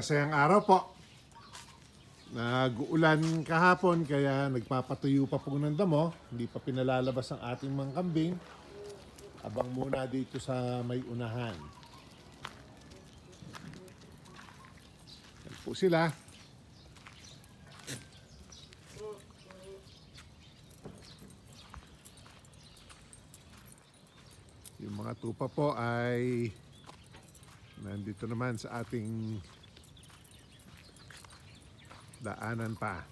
masayang araw po. Nag-uulan kahapon kaya nagpapatuyo pa po ng damo. Hindi pa pinalalabas ang ating mga kambing. Abang muna dito sa may unahan. Yan po sila. Yung mga tupa po ay nandito naman sa ating daanan pa.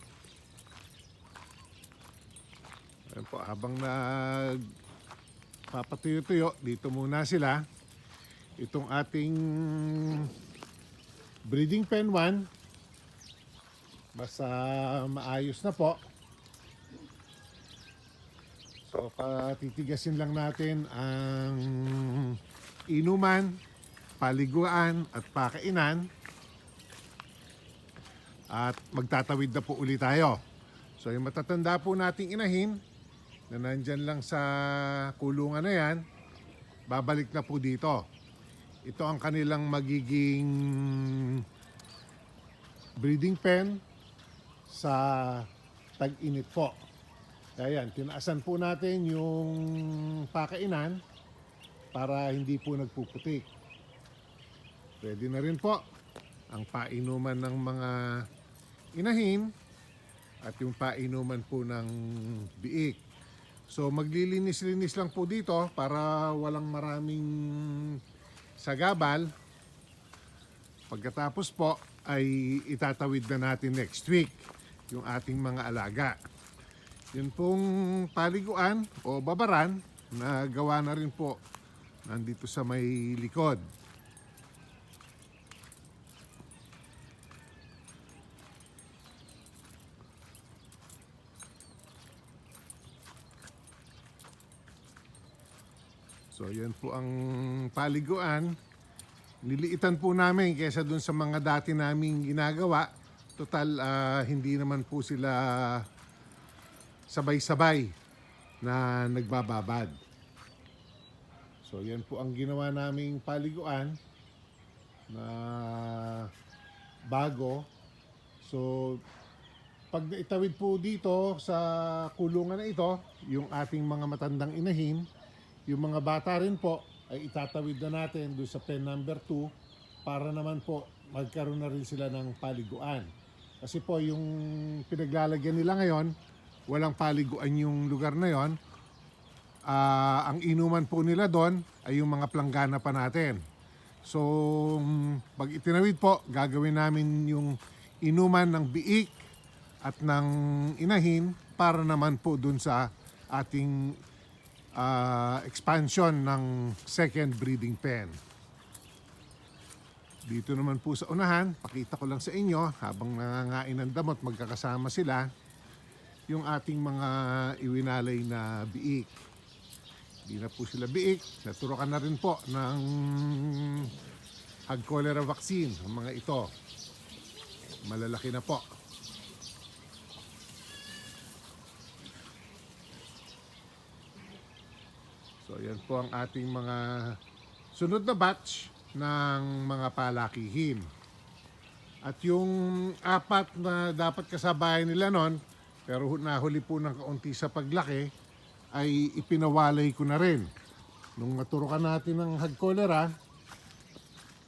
Ayan po, habang nag papatuyo-tuyo, dito muna sila. Itong ating breeding pen 1, basta maayos na po. So, patitigasin lang natin ang inuman, paliguan at pakainan. At magtatawid na po ulit tayo. So yung matatanda po nating inahin na nandyan lang sa kulungan na yan, babalik na po dito. Ito ang kanilang magiging breeding pen sa tag-init po. Kaya yan, tinaasan po natin yung pakainan para hindi po nagpuputik. Pwede na rin po ang painuman ng mga inahin at yung painuman po ng biik. So maglilinis-linis lang po dito para walang maraming sagabal. Pagkatapos po ay itatawid na natin next week yung ating mga alaga. Yun pong paliguan o babaran na gawa na rin po nandito sa may likod. So yan po ang paliguan. Niliitan po namin kaysa dun sa mga dati naming ginagawa. Total, ah, hindi naman po sila sabay-sabay na nagbababad. So yan po ang ginawa naming paliguan na bago. So pag naitawid po dito sa kulungan na ito, yung ating mga matandang inahin, yung mga bata rin po ay itatawid na natin doon sa pen number 2 para naman po magkaroon na rin sila ng paliguan. Kasi po yung pinaglalagyan nila ngayon, walang paliguan yung lugar na yon. Ah, ang inuman po nila doon ay yung mga planggana pa natin. So, mm, pag itinawid po, gagawin namin yung inuman ng biik at ng inahin para naman po dun sa ating ah, expansion ng second breeding pen. Dito naman po sa unahan, pakita ko lang sa inyo habang nangangain ng damot magkakasama sila yung ating mga iwinalay na biik. Hindi na po sila biik. Naturokan na rin po ng hag cholera vaccine ang mga ito. Malalaki na po. So yan po ang ating mga sunod na batch ng mga palakihin. At yung apat na dapat kasabayan nila nun, pero nahuli po ng kaunti sa paglaki, ay ipinawalay ko na rin. Nung maturukan natin ng hag cholera,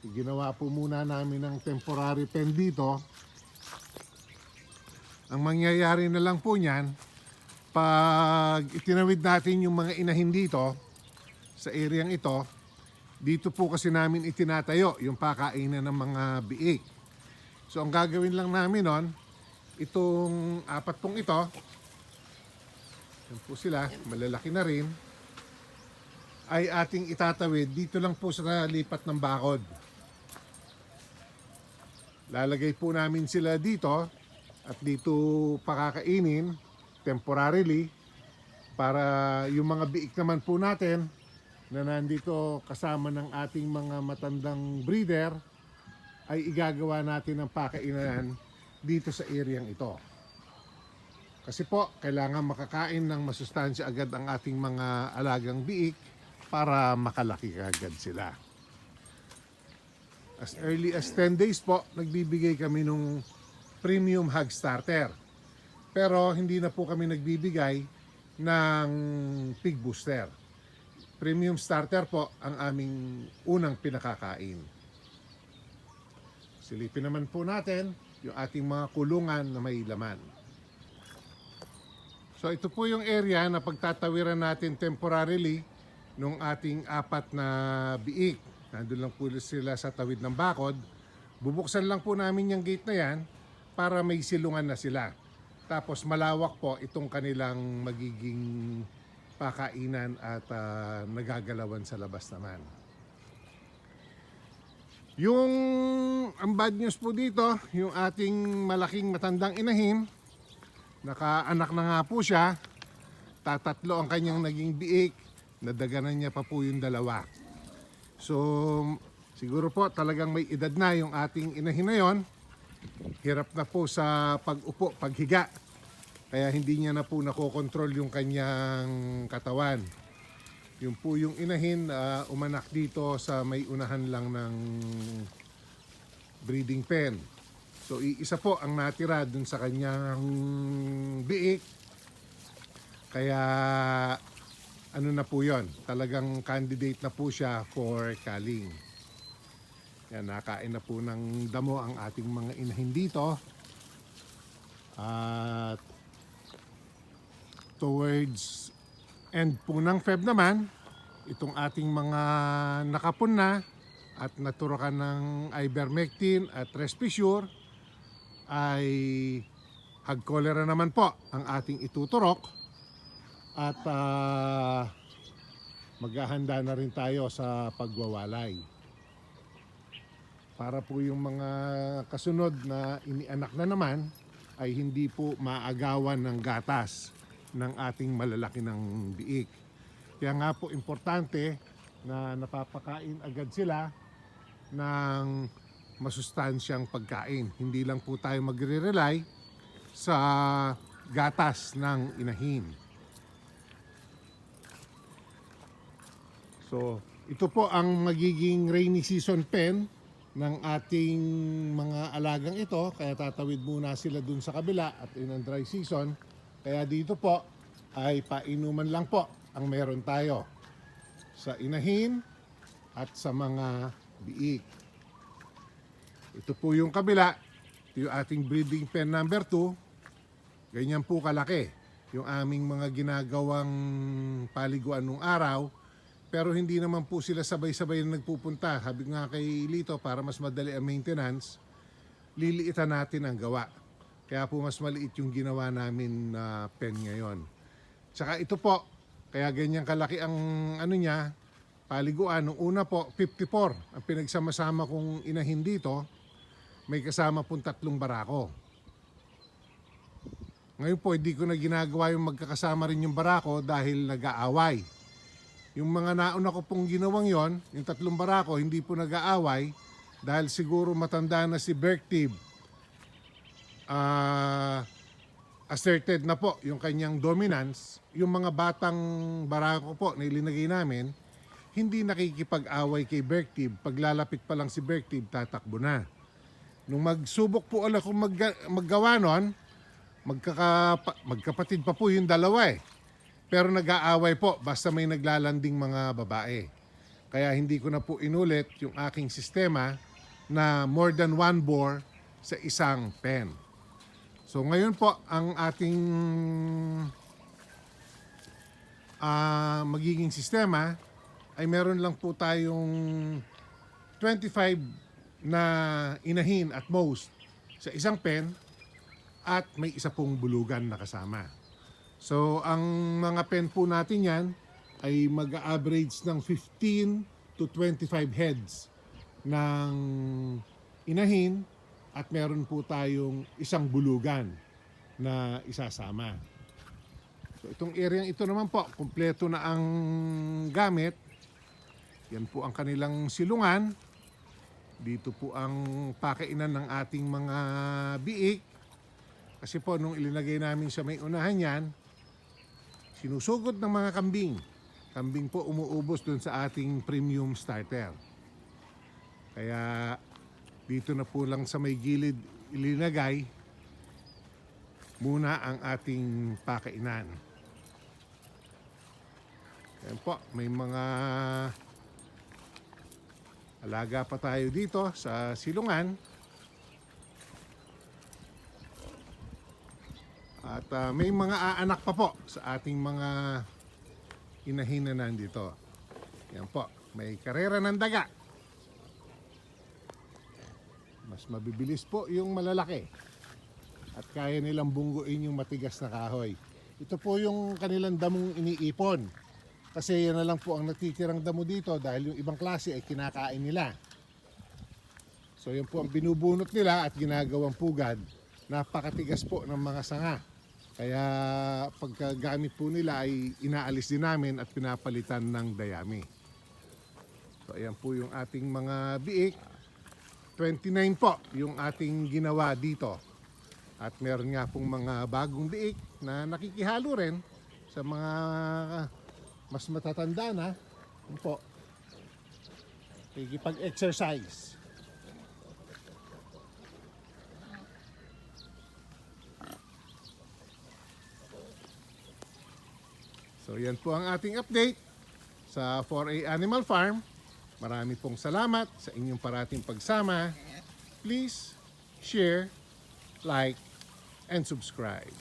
ginawa po muna namin ng temporary pen dito. Ang mangyayari na lang po niyan, pag itinawid natin yung mga inahin dito, sa areang ito, dito po kasi namin itinatayo yung pakainan ng mga biik. So ang gagawin lang namin nun, itong apat pong ito, yan po sila, malalaki na rin, ay ating itatawid dito lang po sa lipat ng bakod. Lalagay po namin sila dito at dito pakakainin temporarily para yung mga biik naman po natin na nandito kasama ng ating mga matandang breeder ay igagawa natin ng pakainan dito sa areang ito. Kasi po, kailangan makakain ng masustansya agad ang ating mga alagang biik para makalaki agad sila. as early as 10 days po, nagbibigay kami nung premium hog starter. Pero hindi na po kami nagbibigay ng pig booster. Premium starter po ang aming unang pinakakain. Silipin naman po natin yung ating mga kulungan na may laman. So ito po yung area na pagtatawiran natin temporarily nung ating apat na biik. Nandun lang po sila sa tawid ng bakod. Bubuksan lang po namin yung gate na yan para may silungan na sila. Tapos malawak po itong kanilang magiging pakainan at ah, nagagalawan sa labas naman. Yung ang bad news po dito, yung ating malaking matandang inahin, nakaanak na nga po siya, tatatlo ang kanyang naging biik, nadaganan niya pa po yung dalawa. So, siguro po talagang may edad na yung ating inahin na yon. Hirap na po sa pag-upo, paghiga. Kaya hindi niya na po nakokontrol yung kanyang katawan. Yung po yung inahin, ah, umanak dito sa may unahan lang ng breeding pen. So iisa po ang natira dun sa kanyang biik. Kaya ano na po yon talagang candidate na po siya for culling. Yan, nakain na po ng damo ang ating mga inahin dito. At towards end po ng Feb naman, itong ating mga nakapon na at naturakan ng ivermectin at Respisure ay hag cholera naman po ang ating ituturok at ah, maghahanda na rin tayo sa pagwawalay. Para po yung mga kasunod na inianak na naman ay hindi po maagawan ng gatas ng ating malalaki ng biik. Kaya nga po importante na napapakain agad sila ng masustansyang pagkain. Hindi lang po tayo magre-rely sa gatas ng inahin. So, ito po ang magiging rainy season pen ng ating mga alagang ito. Kaya tatawid muna sila dun sa kabila at in dry season. Kaya dito po ay painuman lang po ang meron tayo sa inahin at sa mga biik. Ito po yung kabila. Ito yung ating breeding pen number 2. Ganyan po kalaki. Yung aming mga ginagawang paliguan nung araw. Pero hindi naman po sila sabay-sabay na nagpupunta. Sabi nga kay Lito, para mas madali ang maintenance, liliitan natin ang gawa. Kaya po mas maliit yung ginawa namin na pen ngayon. Tsaka ito po, kaya ganyan kalaki ang ano niya, paliguan. Nung una po, 54. Ang pinagsama-sama kong inahin dito, may kasama pong tatlong barako. Ngayon po, hindi ko na ginagawa yung magkakasama rin yung barako dahil nag-aaway. Yung mga nauna ko pong ginawang yon, yung tatlong barako, hindi po nag-aaway dahil siguro matanda na si Berktib. Ah, asserted na po yung kanyang dominance. Yung mga batang barako po na ilinagay namin, hindi nakikipag-away kay Berktib. Paglalapit pa lang si Berktib, tatakbo na. Nung magsubok po ulit kung magga- maggawa nun, magkaka, magkapatid pa po yung dalawa eh. Pero nag-aaway po basta may naglalanding mga babae. Kaya hindi ko na po inulit yung aking sistema na more than one bore sa isang pen. So ngayon po ang ating ah, magiging sistema ay meron lang po tayong 25 na inahin at most sa isang pen at may isa pong bulugan na kasama. So, ang mga pen po natin yan ay mag-average ng 15 to 25 heads ng inahin at meron po tayong isang bulugan na isasama. So, itong area ito naman po, kumpleto na ang gamit. Yan po ang kanilang silungan. Dito po ang pakainan ng ating mga biik. Kasi po, nung ilinagay namin sa may unahan yan, sinusugod ng mga kambing. Kambing po umuubos dun sa ating premium starter. Kaya dito na po lang sa may gilid ilinagay muna ang ating pakainan. Yan po, may mga alaga pa tayo dito sa silungan. At ah, may mga aanak pa po sa ating mga inahin na nandito. Yan po, may karera ng daga. Mas mabibilis po yung malalaki. At kaya nilang bungguin yung matigas na kahoy. Ito po yung kanilang damong iniipon. Kasi yan na lang po ang natitirang damo dito dahil yung ibang klase ay kinakain nila. So yan po ang binubunot nila at ginagawang pugad. Napakatigas po ng mga sanga. Kaya pagkagamit po nila ay inaalis din namin at pinapalitan ng dayami. So ayan po yung ating mga biik. 29 po yung ating ginawa dito. At meron nga pong mga bagong biik na nakikihalo rin sa mga mas matatanda na. Yun po. Pag-exercise. So yan po ang ating update sa 4A Animal Farm. Marami pong salamat sa inyong parating pagsama. Please share, like, and subscribe.